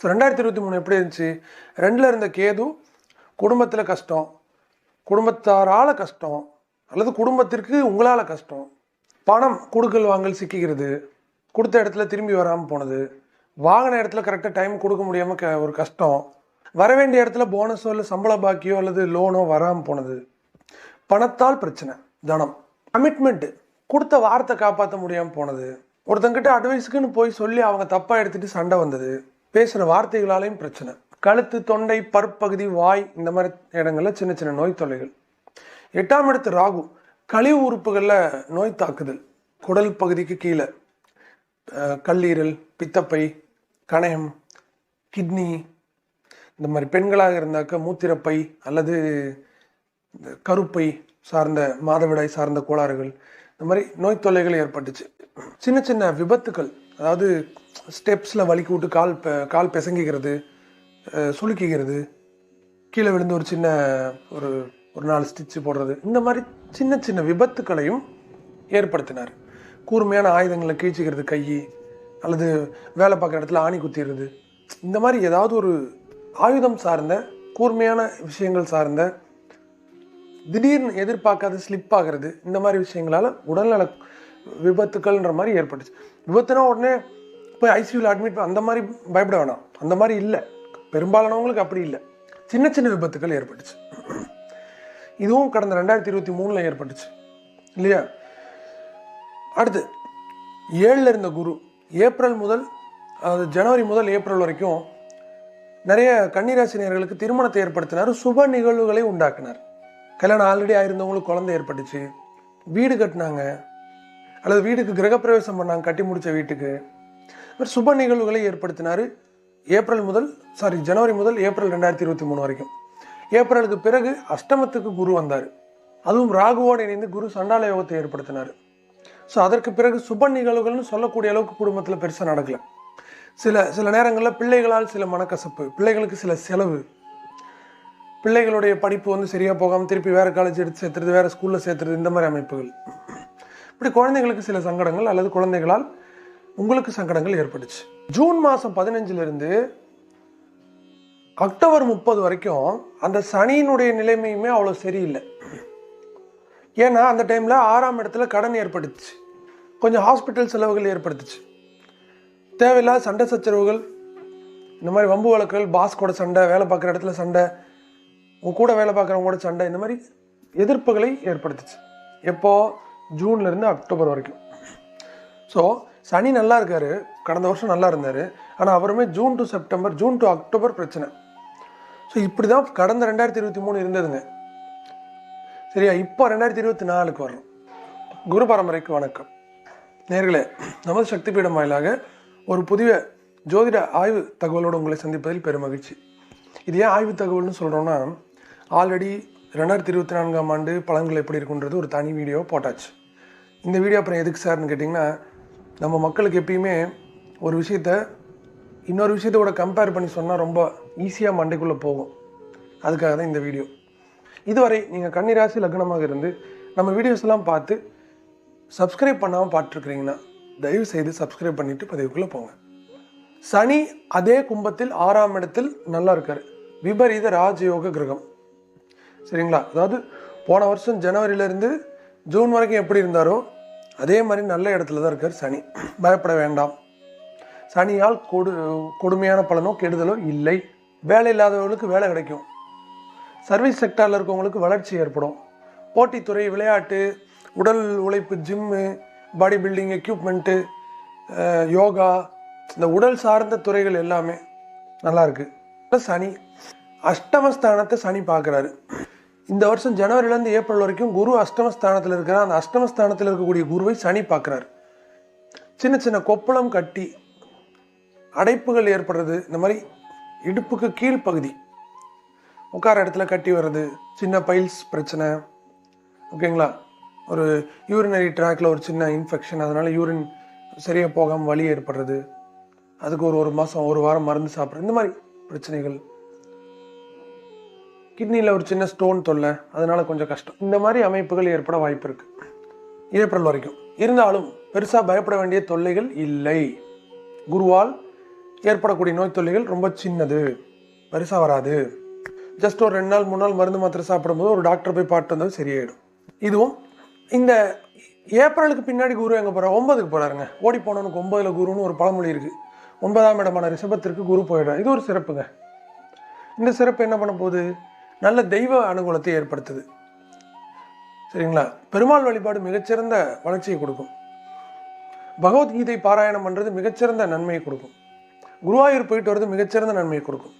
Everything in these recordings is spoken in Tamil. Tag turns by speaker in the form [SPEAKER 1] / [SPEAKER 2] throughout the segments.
[SPEAKER 1] ஸோ ரெண்டாயிரத்தி இருபத்தி மூணு எப்படி இருந்துச்சு? ரெண்டில் இருந்த கேது குடும்பத்தில் கஷ்டம். குடும்பத்தாரால் கஷ்டம். அல்லது குடும்பத்திற்கு உங்களால் கஷ்டம். பணம் கொடுக்கல் வாங்கல் சிக்கிக்கிறது. கொடுத்த இடத்துல திரும்பி வராமல் போனது. வாங்கின இடத்துல கரெக்டாக டைம் கொடுக்க முடியாமல் க ஒரு கஷ்டம். வர வேண்டிய இடத்துல போனஸோ இல்லை சம்பள பாக்கியோ அல்லது லோனோ வராமல் போனது. பணத்தால் பிரச்சனை. தனம். கமிட்மெண்ட்டு கொடுத்த வார்த்தை காப்பாற்ற முடியாமல் போனது. ஒருத்தங்கிட்ட அட்வைஸுக்குன்னு போய் சொல்லி அவங்க தப்பாக எடுத்துகிட்டு சண்டை வந்தது. பேசுகிற வார்த்தைகளாலையும் பிரச்சனை. கழுத்து தொண்டை பற்பகுதி வாய் இந்த மாதிரி இடங்களில் சின்ன சின்ன நோய் தொல்லைகள். எட்டாம் இடத்து ராகு கழிவு உறுப்புகளில் நோய் தாக்குதல். குடல் பகுதிக்கு கீழே. கல்லீரல் பித்தப்பை கணையம் கிட்னி. இந்த மாதிரி பெண்களாக இருந்தாக்க மூத்திரப்பை அல்லது இந்த கருப்பை சார்ந்த மாதவிடாய் சார்ந்த கோளாறுகள். இந்த மாதிரி நோய் தொல்லைகள் ஏற்பட்டுச்சு. சின்ன சின்ன விபத்துக்கள் அதாவது ஸ்டெப்ஸில் வலிக்கி விட்டு கால் கால் பிசங்கிக்கிறது சுளுக்கிக்கிறது கீழே விழுந்து ஒரு சின்ன ஒரு ஒரு நாலு ஸ்டிச்சு போடுறது இந்த மாதிரி சின்ன சின்ன விபத்துக்களையும் ஏற்படுத்தினார். கூர்மையான ஆயுதங்களை கீழ்ச்சிக்கிறது கை அல்லது வேலை பார்க்குற இடத்துல ஆணி குத்திடுறது. இந்த மாதிரி ஏதாவது ஒரு ஆயுதம் சார்ந்த கூர்மையான விஷயங்கள் சார்ந்த திடீர்னு எதிர்பார்க்காத ஸ்லிப் ஆகிறது இந்த மாதிரி விஷயங்களால் உடல்நல விபத்துக்கள்ன்ற மாதிரி ஏற்பட்டுச்சு. விபத்துனா உடனே போய் ஐசியூவில் அட்மிட் அந்த மாதிரி பயப்பட வேணாம். அந்த மாதிரி இல்லை. பெரும்பாலானவங்களுக்கு அப்படி இல்லை. சின்ன சின்ன விபத்துக்கள் ஏற்பட்டுச்சு. இதுவும் கடந்த ரெண்டாயிரத்தி இருபத்தி மூணில் ஏற்பட்டுச்சு. இல்லையா? அடுத்து ஏழில் இருந்த குரு ஏப்ரல் முதல் அதாவது ஜனவரி முதல் ஏப்ரல் வரைக்கும் நிறைய கன்னிராசினியர்களுக்கு திருமணத்தை ஏற்படுத்தினார். சுப நிகழ்வுகளை உண்டாக்கினார். கல்யாணம் ஆல்ரெடி ஆயிருந்தவங்களுக்கு குழந்தை ஏற்பட்டுச்சு. வீடு கட்டினாங்க. அல்லது வீட்டுக்கு கிரகப்பிரவேசம் பண்ணாங்க கட்டி முடித்த வீட்டுக்கு. இவர் சுப நிகழ்வுகளை ஏற்படுத்தினார். ஏப்ரல் முதல் சாரி ஜனவரி முதல் ஏப்ரல் ரெண்டாயிரத்தி இருபத்தி மூணு வரைக்கும். ஏப்ரலுக்கு பிறகு அஷ்டமத்துக்கு குரு வந்தார். அதுவும் ராகுவோடு இணைந்து குரு சண்டால யோகத்தை ஏற்படுத்தினார். ஸோ அதற்கு பிறகு சுப நிகழ்வுகள்னு சொல்லக்கூடிய அளவுக்கு குடும்பத்தில் பெருசாக நடக்கல. சில சில நேரங்களில் பிள்ளைகளால் சில மனக்கசப்பு பிள்ளைகளுக்கு சில செலவு. பிள்ளைகளுடைய படிப்பு வந்து சரியாக போகாமல் திருப்பி வேறு காலேஜ் எடுத்து சேர்த்துறது வேறு ஸ்கூலில் சேர்த்துறது இந்த மாதிரி அமைப்புகள். இப்படி குழந்தைங்களுக்கு சில சங்கடங்கள் அல்லது குழந்தைகளால் உங்களுக்கு சங்கடங்கள் ஏற்பட்டுச்சு. ஜூன் மாதம் பதினஞ்சிலிருந்து அக்டோபர் முப்பது வரைக்கும் அந்த சனியினுடைய நிலைமையுமே அவ்வளோ சரியில்லை. ஏன்னா அந்த டைமில் ஆறாம் இடத்துல கடன் ஏற்படுத்துச்சு கொஞ்சம் ஹாஸ்பிட்டல் செலவுகள் ஏற்படுத்துச்சு. தேவையில்லாத சண்டை சச்சரவுகள் இந்த மாதிரி வம்பு வழக்குகள் பாஸ் கூட சண்டை வேலை பார்க்குற இடத்துல சண்டை உங்க கூட வேலை பார்க்குறவங்க கூட சண்டை இந்த மாதிரி எதிர்ப்புகளை ஏற்படுத்துச்சு. எப்போது ஜூன்ல இருந்து அக்டோபர் வரைக்கும். ஸோ சனி நல்லா இருக்கார். கடந்த வருஷம் நல்லா இருந்தார். ஆனால் அவருமே June to September June to October பிரச்சனை. ஸோ இப்படி தான் கடந்த ரெண்டாயிரத்தி இருபத்தி மூணு இருந்ததுங்க. சரியா? இப்போ ரெண்டாயிரத்தி இருபத்தி நாலுக்கு வரோம் குரு பரம்பரைக்கு வணக்கம். நேர்களே நமது சக்தி பீடம் வாயிலாக ஒரு புதிய ஜோதிட ஆய்வு தகவலோடு உங்களை சந்திப்பதில் பெருமகிழ்ச்சி இது ஏன் ஆய்வு தகவல்னு சொல்கிறோன்னா ஆல்ரெடி ரெண்டாயிரத்தி இருபத்தி நான்காம் ஆண்டு பலன்கள் எப்படி இருக்குன்றது ஒரு தனி வீடியோ போட்டாச்சு. இந்த வீடியோ அப்புறம் எதுக்கு சார்னு கேட்டிங்கன்னா நம்ம மக்களுக்கு எப்பயுமே ஒரு விஷயத்த இன்னொரு விஷயத்தோட கம்பேர் பண்ணி சொன்னால் ரொம்ப ஈஸியாக மண்டைக்குள்ளே போகும். அதுக்காக தான் இந்த வீடியோ. இதுவரை நீங்கள் கன்னிராசி லக்னமாக இருந்து நம்ம வீடியோஸ்லாம் பார்த்து சப்ஸ்கிரைப் பண்ணாமல் பார்த்துருக்குறீங்கன்னா தயவு செய்து சப்ஸ்கிரைப் பண்ணிவிட்டு பதிவுக்குள்ளே போங்க. சனி அதே கும்பத்தில் ஆறாம் இடத்தில் நல்லா இருக்கார். விபரீத ராஜயோக கிரகம். சரிங்களா? அதாவது போன வருஷம் ஜனவரியிலேருந்து ஜூன் வரைக்கும் எப்படி இருந்தாரோ அதே மாதிரி நல்ல இடத்துல தான் இருக்கார் சனி. பயப்பட வேண்டாம். சனியால் கொடு கொடுமையான பலனோ கெடுதலோ இல்லை. வேலை இல்லாதவர்களுக்கு வேலை கிடைக்கும். சர்வீஸ் செக்டாரில் இருக்கவங்களுக்கு வளர்ச்சி ஏற்படும். போட்டித்துறை விளையாட்டு உடல் உழைப்பு gym body building equipment yoga இந்த உடல் சார்ந்த துறைகள் எல்லாமே நல்லாயிருக்கு சனி அஷ்டமஸ்தானத்தை சனி பார்க்குறாரு. இந்த வருஷம் ஜனவரிலேருந்து ஏப்ரல் வரைக்கும் குரு அஷ்டமஸ்தானத்தில் இருக்கிற அந்த அஷ்டமஸ்தானத்தில் இருக்கக்கூடிய குருவை சனி பார்க்குறாரு. சின்ன சின்ன கொப்பளம் கட்டி அடைப்புகள் ஏற்படுறது. இந்த மாதிரி இடுப்புக்கு கீழ்ப்பகுதி உட்கார இடத்துல கட்டி வர்றது. சின்ன பைல்ஸ் பிரச்சனை. ஓகேங்களா ஒரு யூரினரி ட்ராக்ல ஒரு சின்ன இன்ஃபெக்ஷன் அதனால யூரின் சரியாக போகாமல் வலி ஏற்படுறது. அதுக்கு ஒரு ஒரு மாதம் ஒரு வாரம் மருந்து சாப்பிட்றது. இந்த மாதிரி பிரச்சனைகள். கிட்னியில் ஒரு சின்ன ஸ்டோன் தொல்லை அதனால் கொஞ்சம் கஷ்டம். இந்த மாதிரி அமைப்புகள் ஏற்பட வாய்ப்பு இருக்குது ஏப்ரல் வரைக்கும். இருந்தாலும் பெருசாக பயப்பட வேண்டிய தொல்லைகள் இல்லை. குருவால் ஏற்படக்கூடிய நோய் தொல்லைகள் ரொம்ப சின்னது. பெருசாக வராது. ஜஸ்ட் ஒரு ரெண்டு நாள் மூணு நாள் மருந்து மாத்திரை சாப்பிடும்போது ஒரு டாக்டர் போய் பார்த்து வந்தது சரியாயிடும். இதுவும் இந்த ஏப்ரலுக்கு பின்னாடி குரு எங்கே போகிறார் ஒன்பதுக்கு போகிறாருங்க ஓடி போனவனுக்கு ஒன்பதில் குருன்னு ஒரு பழமொழி இருக்குது ஒன்பதாம் இடமான ரிஷபத்திற்கு குரு போயிடுறார். இது ஒரு சிறப்புங்க. இந்த சிறப்பு என்ன பண்ண போகுது? நல்ல தெய்வ அனுகூலத்தை ஏற்படுத்துது. சரிங்களா? பெருமாள் வழிபாடு மிகச்சிறந்த வளர்ச்சியை கொடுக்கும். பகவத்கீதை பாராயணம் பண்ணுறது மிகச்சிறந்த நன்மையை கொடுக்கும். குருவாயூர் போயிட்டு வர்றது மிகச்சிறந்த நன்மையை கொடுக்கும்.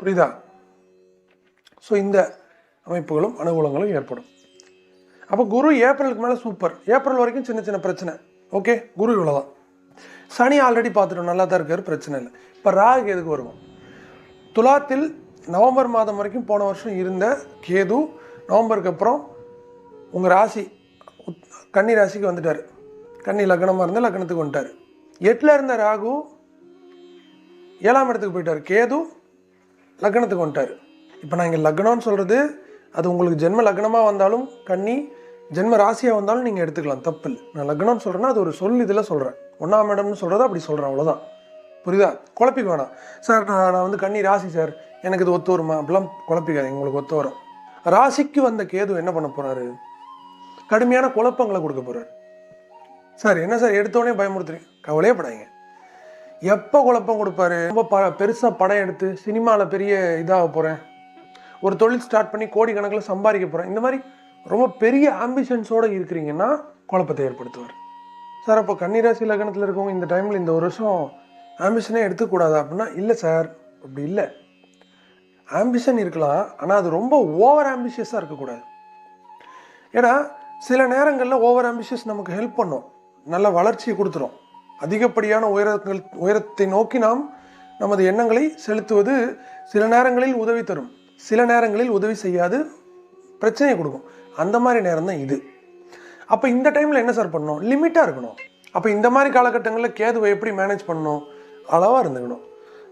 [SPEAKER 1] புரியுதா? ஸோ இந்த அமைப்புகளும் அனுகூலங்களும் ஏற்படும். அப்போ குரு ஏப்ரலுக்கு மேலே சூப்பர் ஏப்ரல் வரைக்கும் சின்ன சின்ன பிரச்சனை. ஓகே குரு இவ்வளோதான் சனி ஆல்ரெடி பார்த்துட்டோம் நல்லா தான் இருக்கிற பிரச்சனை இல்லை. இப்போ ராகு எதுக்கு வருவோம்? துலாத்தில் நவம்பர் மாதம் வரைக்கும் போன வருஷம் இருந்த கேது நவம்பருக்கு அப்புறம் உங்கள் ராசி உத்- கன்னி ராசிக்கு வந்துட்டார். கன்னி லக்னமாக இருந்தால் லக்னத்துக்கு வந்துட்டார். எட்டில் இருந்த ராகு ஏழாம் இடத்துக்கு போயிட்டார். கேது லக்னத்துக்கு வந்துட்டார். இப்போ நான் இங்கே லக்னம்னு சொல்கிறது அது உங்களுக்கு ஜென்ம லக்னமாக வந்தாலும் கன்னி ஜென்ம ராசியாக வந்தாலும் நீங்கள் எடுத்துக்கலாம். தப்பு இல்லை நான் லக்னம்னு சொல்கிறேன்னா அது ஒரு சொல் இதில் சொல்கிறேன் ஒன்றாம் இடம்னு சொல்கிறத அப்படி சொல்கிறேன் அவ்வளோதான் புரியுதா? குழப்பிக்க வேணாம். சார் நான் நான் வந்து கண்ணி ராசி சார். எனக்கு இது ஒத்து வருமா? அப்படிலாம் குழப்பிக்காதீங்க. உங்களுக்கு ஒத்து வரும். ராசிக்கு வந்த கேது என்ன பண்ண போகிறாரு கடுமையான குழப்பங்களை கொடுக்க போகிறாரு சார் என்ன சார்? எடுத்தோடனே பயமுறுத்துறீங்க. கவலையே படாதீங்க. எப்போ குழப்பம் கொடுப்பாரு? ரொம்ப ப பெருசாக படம் எடுத்து சினிமாவில் பெரிய இதாக போகிறேன் ஒரு தொழில் ஸ்டார்ட் பண்ணி கோடிக்கணக்கில் சம்பாதிக்க போகிறேன் இந்த மாதிரி ரொம்ப பெரிய ஆம்பிஷன்ஸோடு இருக்கிறீங்கன்னா குழப்பத்தை ஏற்படுத்துவார். சார் அப்போ கன்னிராசி லக்னத்தில் இருக்கவங்க இந்த டைமில் இந்த ஒரு வருஷம் ஆம்பிஷனே எடுத்துக்கூடாது அப்படின்னா இல்லை சார் அப்படி இல்லை. ஆம்பிஷன் இருக்கலாம் ஆனால் அது ரொம்ப ஓவர் ஆம்பிஷியஸாக இருக்கக்கூடாது. ஏன்னா சில நேரங்களில் ஓவர் ஆம்பிஷியஸ் நமக்கு ஹெல்ப் பண்ணும். நல்ல வளர்ச்சியை கொடுத்துரும். அதிகப்படியான உயரங்கள் உயரத்தை நோக்கி நாம் நமது எண்ணங்களை செலுத்துவது சில நேரங்களில் உதவி தரும். சில நேரங்களில் உதவி செய்யாது பிரச்சனையை கொடுக்கும். அந்த மாதிரி நேரம் தான் இது. அப்போ இந்த டைமில் என்ன சார் பண்ணணும்? லிமிட்டாக இருக்கணும். அப்போ இந்த மாதிரி காலகட்டங்களில் கேதுவை எப்படி மேனேஜ் பண்ணணும்? அளவாக இருந்துக்கணும்.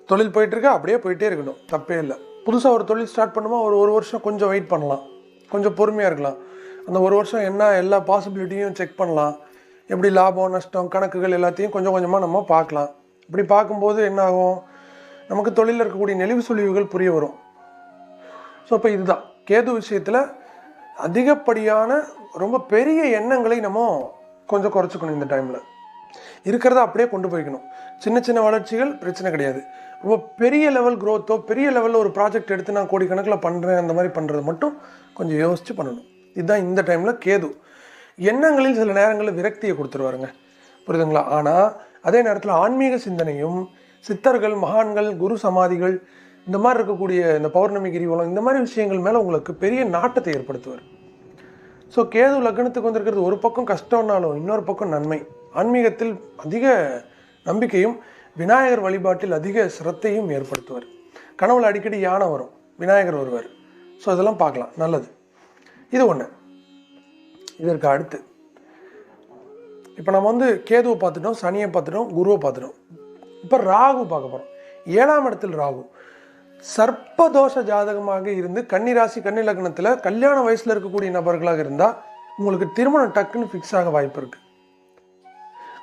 [SPEAKER 1] தொழில் போயிட்டுருக்கு அப்படியே போயிட்டே இருக்கணும். தப்பே இல்லை. புதுசாக ஒரு தொழில் ஸ்டார்ட் பண்ணுமா ஒரு ஒரு வருஷம் கொஞ்சம் வெயிட் பண்ணலாம். கொஞ்சம் பொறுமையாக இருக்கலாம். அந்த ஒரு வருஷம் என்ன எல்லா பாசிபிலிட்டியும் செக் பண்ணலாம். எப்படி லாபம் நஷ்டம் கணக்குகள் எல்லாத்தையும் கொஞ்சம் கொஞ்சமாக நம்ம பார்க்கலாம். இப்படி பார்க்கும்போது என்ன ஆகும்? நமக்கு தொழிலில் இருக்கக்கூடிய நெளிவு சுழிவுகள் புரிய வரும். ஸோ இப்போ இதுதான். கேது விஷயத்தில் அதிகப்படியான ரொம்ப பெரிய எண்ணங்களை நம்ம கொஞ்சம் குறைச்சிக்கணும் இந்த டைமில் இருக்கிறத அப்படியே கொண்டு போய்க்கணும். சின்ன சின்ன வளர்ச்சிகள் பிரச்சனை கிடையாது. ரொம்ப பெரிய லெவல் க்ரோத்தோ பெரிய லெவலில் ஒரு ப்ராஜெக்ட் எடுத்து நான் கோடிக்கணக்கில் பண்ணுறேன் அந்த மாதிரி பண்ணுறது மட்டும் கொஞ்சம் யோசித்து பண்ணணும். இதுதான் இந்த டைமில் கேது. எண்ணங்களில் சில நேரங்களில் விரக்தியை கொடுத்துருவாருங்க. புரியுதுங்களா? ஆனால் அதே நேரத்தில் ஆன்மீக சிந்தனையும் சித்தர்கள் மகான்கள் குரு சமாதிகள் இந்த மாதிரி இருக்கக்கூடிய இந்த பௌர்ணமி கிரிவலம் இந்த மாதிரி விஷயங்கள் மேலே உங்களுக்கு பெரிய நாட்டத்தை ஏற்படுத்துவார். ஸோ கேது லக்னத்துக்கு வந்திருக்கிறது ஒரு பக்கம் கஷ்டம்னாலும் இன்னொரு பக்கம் நன்மை. ஆன்மீகத்தில் அதிக நம்பிக்கையும் விநாயகர் வழிபாட்டில் அதிக சிரத்தையும் ஏற்படுத்துவார். கனவுல அடிக்கடி யானை வரும். விநாயகர் வருவார். ஸோ இதெல்லாம் பார்க்கலாம். நல்லது. இது ஒன்று இதற்கு அடுத்து. இப்போ நம்ம வந்து கேதுவை பார்த்துட்டோம் சனியை பார்த்துட்டோம் குருவை பார்த்துட்டோம். இப்போ ராகு பார்க்க போகிறோம் ஏழாம் இடத்தில் ராகு. சர்ப்பதோஷ ஜாதகமாக இருந்து கன்னி ராசி கன்னி லக்னத்தில் கல்யாண வயசில் இருக்கக்கூடிய நபர்களாக இருந்தால் உங்களுக்கு திருமணம் டக்குன்னு ஃபிக்ஸ் ஆக வாய்ப்பு இருக்குது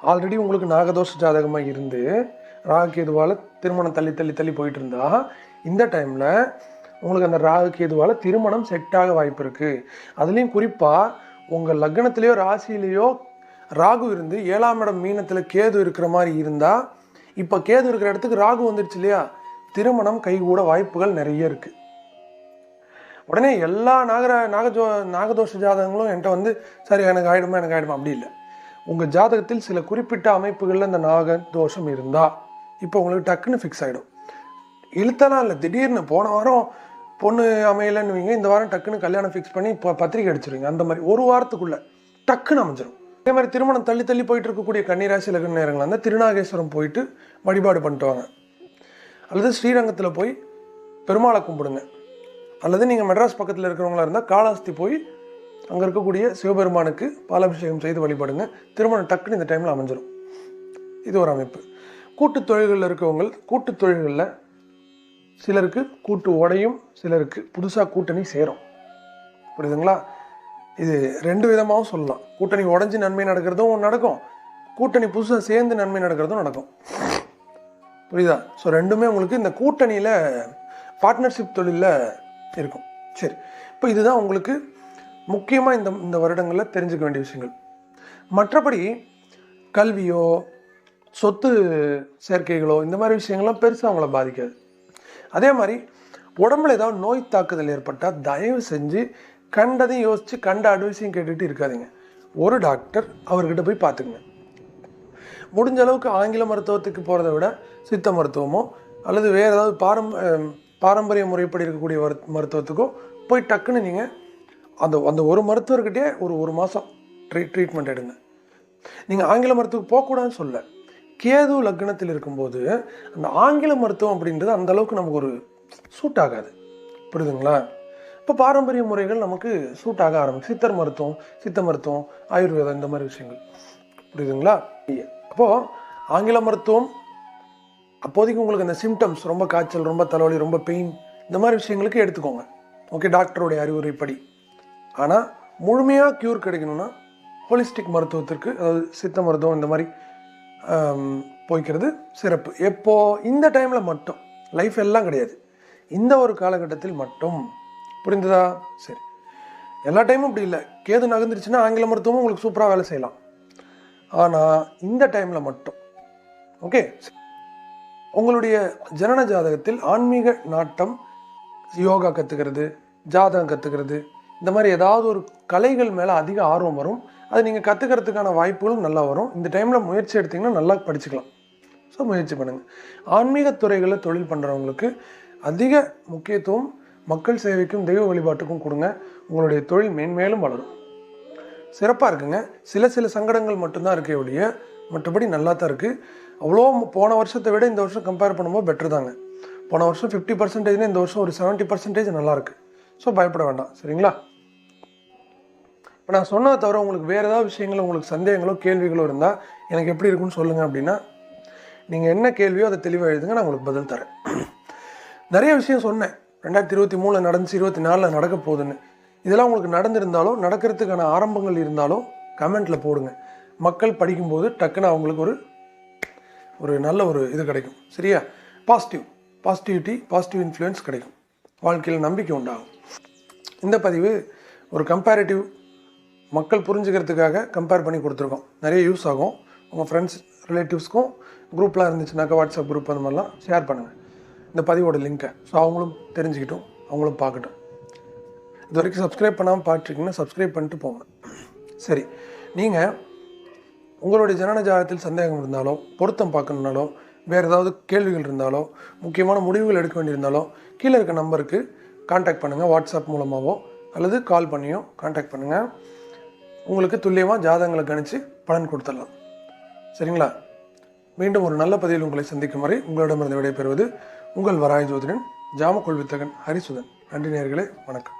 [SPEAKER 1] ஆல்ரெடி உங்களுக்கு நாகதோஷ ஜாதகமாக இருந்து ராகு கேதுவால் திருமணம் தள்ளி தள்ளி தள்ளி போயிட்டு இருந்தா இந்த டைமில் உங்களுக்கு அந்த ராகு கேதுவால் திருமணம் செட் ஆக வாய்ப்பு இருக்குது அதுலேயும் குறிப்பாக உங்கள் லக்னத்திலேயோ ராசியிலேயோ ராகு இருந்து ஏழாம் இடம் மீனத்தில் கேது இருக்கிற மாதிரி இருந்தால் இப்போ கேது இருக்கிற இடத்துக்கு ராகு வந்துடுச்சு இல்லையா? திருமணம் கைகூட வாய்ப்புகள் நிறைய இருக்குது உடனே எல்லா நாகர நாகஜோ நாகதோஷ ஜாதகங்களும் என்கிட்ட வந்து சரி எனக்கு ஆயிடுமா எனக்கு ஆயிடுமா? அப்படி இல்லை. உங்கள் ஜாதகத்தில் சில குறிப்பிட்ட அமைப்புகளில் இந்த நாக தோஷம் இருந்தால் இப்போ உங்களுக்கு டக்குன்னு ஃபிக்ஸ் ஆகிடும் இழுத்தலாம் இல்லை திடீர்னு போன வாரம் பொண்ணு அமையலைன்னு வைங்க இந்த வாரம் டக்குன்னு கல்யாணம் ஃபிக்ஸ் பண்ணி இப்போ பத்திரிக்கை அடிச்சிருவீங்க. அந்த மாதிரி ஒரு வாரத்துக்குள்ளே டக்குன்னு அமைஞ்சிடும் அதே மாதிரி திருமணம் தள்ளி தள்ளி போயிட்டு இருக்கக்கூடிய கன்னிராசி லக்ன நேரங்கள் வந்து திருநாகேஸ்வரம் போயிட்டு வழிபாடு பண்ணிட்டு வாங்க அல்லது ஸ்ரீரங்கத்தில் போய் பெருமாளை கும்பிடுங்க. அல்லது நீங்கள் மெட்ராஸ் பக்கத்தில் இருக்கிறவங்களா இருந்தால் காளாஸ்தி போய் அங்கே இருக்கக்கூடிய சிவபெருமானுக்கு பாலாபிஷேகம் செய்து வழிபடுங்க. திருமணம் டக்குன்னு இந்த டைமில் அமைஞ்சிடும் இது ஒரு அமைப்பு. கூட்டுத் தொழில்களில் இருக்கவங்க கூட்டு தொழில்களில் சிலருக்கு கூட்டு உடையும் சிலருக்கு புதுசாக கூட்டணி சேரும். புரியுதுங்களா? இது ரெண்டு விதமாகவும் சொல்லலாம். கூட்டணி உடஞ்சி நன்மை நடக்கிறதும் நடக்கும். கூட்டணி புதுசாக சேர்ந்து நன்மை நடக்கிறதும் நடக்கும். புரியுதா? ஸோ ரெண்டுமே உங்களுக்கு இந்த கூட்டணியில் பார்ட்னர்ஷிப் தொழிலில் இருக்கும். சரி. இப்போ இதுதான் உங்களுக்கு முக்கியமாக இந்த இந்த வருடங்களில் தெரிஞ்சுக்க வேண்டிய விஷயங்கள். மற்றபடி கல்வியோ சொத்து சேர்க்கைகளோ இந்த மாதிரி விஷயங்கள்லாம் பெருசாக அவங்கள பாதிக்காது. அதே மாதிரி உடம்புல ஏதாவது நோய் தாக்குதல் ஏற்பட்டால் தயவு செஞ்சு கண்டதையும் யோசித்து கண்ட அட்வைஸையும் கேட்டுகிட்டு இருக்காதிங்க. ஒரு டாக்டர் அவர்கிட்ட போய் பார்த்துக்குங்க. முடிஞ்ச அளவுக்கு ஆங்கில மருத்துவத்துக்கு போகிறத விட சித்த மருத்துவமோ அல்லது வேறு ஏதாவது பாரம் பாரம்பரிய முறைப்படி இருக்கக்கூடிய மருத்துவத்துக்கோ போய் டக்குன்னு நீங்கள் அந்த அந்த ஒரு மருத்துவர்கிட்டே ஒரு ஒரு மாதம் ட்ரீ ட்ரீட்மெண்ட் எடுங்க. நீங்கள் ஆங்கில மருத்துவம் போகக்கூடாதுன்னு சொல்ல. கேது லக்னத்தில் இருக்கும்போது அந்த ஆங்கில மருத்துவம் அப்படின்றது அந்த அளவுக்கு நமக்கு ஒரு சூட் ஆகாது புரியுதுங்களா? இப்போ பாரம்பரிய முறைகள் நமக்கு சூட் ஆக ஆரம்பிச்சு சித்தர் மருத்துவம் சித்த மருத்துவம் ஆயுர்வேதம் இந்த மாதிரி விஷயங்கள். புரியுதுங்களா? அப்போது ஆங்கில மருத்துவம் அப்போதைக்கு உங்களுக்கு அந்த சிம்டம்ஸ் ரொம்ப காய்ச்சல் ரொம்ப தலைவலி ரொம்ப பெயின் இந்த மாதிரி விஷயங்களுக்கு எடுத்துக்கோங்க. ஓகே டாக்டருடைய அறிவுரைப்படி. ஆனால் முழுமையாக க்யூர் கிடைக்கணும்னா ஹோலிஸ்டிக் மருத்துவத்திற்கு அதாவது சித்த மருத்துவம் இந்த மாதிரி போய்க்கிறது சிறப்பு. எப்போது இந்த டைமில் மட்டும். லைஃப் எல்லாம் கிடையாது. இந்த ஒரு காலகட்டத்தில் மட்டும். புரிந்ததா? சரி. எல்லா டைமும் அப்படி இல்லை. கேது நகர்ந்துருச்சுன்னா ஆங்கில மருத்துவமும் உங்களுக்கு சூப்பராக வேலை செய்யலாம். ஆனால் இந்த டைமில் மட்டும். ஓகே உங்களுடைய ஜனன ஜாதகத்தில் ஆன்மீக நாட்டம் யோகா கற்றுக்கிறது ஜாதகம் கற்றுக்கிறது இந்த மாதிரி ஏதாவது ஒரு கலைகள் மேலே அதிக ஆர்வம் வரும். அது நீங்கள் கற்றுக்கிறதுக்கான வாய்ப்புகளும் நல்லா வரும். இந்த டைமில் முயற்சி எடுத்திங்கன்னா நல்லா படிச்சுக்கலாம். ஸோ முயற்சி பண்ணுங்கள் ஆன்மீக துறைகளில் தொழில் பண்ணுறவங்களுக்கு அதிக முக்கியத்துவம் மக்கள் சேவைக்கும் தெய்வ வழிபாட்டுக்கும் கொடுங்க. உங்களுடைய தொழில் மேன்மேலும் வளரும். சிறப்பாக இருக்குங்க. சில சில சங்கடங்கள் மட்டும்தான் இருக்கே ஒழிய மற்றபடி நல்லா தான் இருக்குது அவ்வளோ போன வருஷத்தை விட இந்த வருஷம் கம்பேர் பண்ணும்போது பெட்ரு தாங்க. போன வருஷம் ஃபிஃப்டி பர்சன்டேஜ்னா இந்த வருஷம் ஒரு செவன்ட்டி பர்சன்டேஜ் நல்லாயிருக்கு ஸோ பயப்பட வேண்டாம். சரிங்களா? இப்போ நான் சொன்னால் தவிர உங்களுக்கு வேறு ஏதாவது விஷயங்களோ உங்களுக்கு சந்தேகங்களோ கேள்விகளோ இருந்தால் எனக்கு எப்படி இருக்குன்னு சொல்லுங்கள் அப்படின்னா நீங்கள் என்ன கேள்வியோ அதை தெளிவாக எழுதுங்க நான் உங்களுக்கு பதில் தரேன். நிறைய விஷயம் சொன்னேன். ரெண்டாயிரத்தி இருபத்தி மூணில் நடந்துச்சு இருபத்தி நாலில் நடக்க போகுதுன்னு. இதெல்லாம் உங்களுக்கு நடந்திருந்தாலோ நடக்கிறதுக்கான ஆரம்பங்கள் இருந்தாலோ கமெண்ட்டில் போடுங்க. மக்கள் படிக்கும்போது டக்குன்னு அவங்களுக்கு ஒரு ஒரு நல்ல ஒரு இது கிடைக்கும். சரியா? பாசிட்டிவ் பாசிட்டிவிட்டி பாசிட்டிவ் இன்ஃப்ளூயன்ஸ் கிடைக்கும். வாழ்க்கையில் நம்பிக்கை உண்டாகும். இந்த பதிவு ஒரு கம்பேரிட்டிவ் மக்கள் புரிஞ்சுக்கிறதுக்காக கம்பேர் பண்ணி கொடுத்துருக்கோம். நிறைய யூஸ் ஆகும். உங்கள் ஃப்ரெண்ட்ஸ் ரிலேட்டிவ்ஸ்க்கும் குரூப்லாம் இருந்துச்சுனாக்கா வாட்ஸ்அப் குரூப் அந்த மாதிரிலாம் ஷேர் பண்ணுங்கள் இந்த பதிவோட லிங்க்கை ஸோ அவங்களும் தெரிஞ்சுக்கிட்டும் அவங்களும் பார்க்கட்டும். இது வரைக்கும் சப்ஸ்கிரைப் பண்ணாமல் பார்த்துருக்கீங்கன்னா சப்ஸ்கிரைப் பண்ணிட்டு போங்க. சரி நீங்கள் உங்களுடைய ஜனன ஜாதகத்தில் சந்தேகம் இருந்தாலோ பொருத்தம் பார்க்கணுன்னாலோ வேறு ஏதாவது கேள்விகள் இருந்தாலோ முக்கியமான முடிவுகள் எடுக்க வேண்டியிருந்தாலோ கீழே இருக்க நம்பருக்கு காண்டாக்ட் பண்ணுங்கள் வாட்ஸ்அப் மூலமாகவோ அல்லது கால் பண்ணியோ காண்டாக்ட் பண்ணுங்கள் உங்களுக்கு துல்லியமாக ஜாதகங்களை கணித்து பலன் கொடுத்துடலாம். சரிங்களா? மீண்டும் ஒரு நல்ல பதிவில் உங்களை சந்திக்கும் வரை உங்களிடமிருந்து விடைபெறுவது உங்கள் வராய ஜோதிடன் ஜாமக்கொள் வித்தகன் ஹரிசுதன். நன்றி நேர்களே வணக்கம்.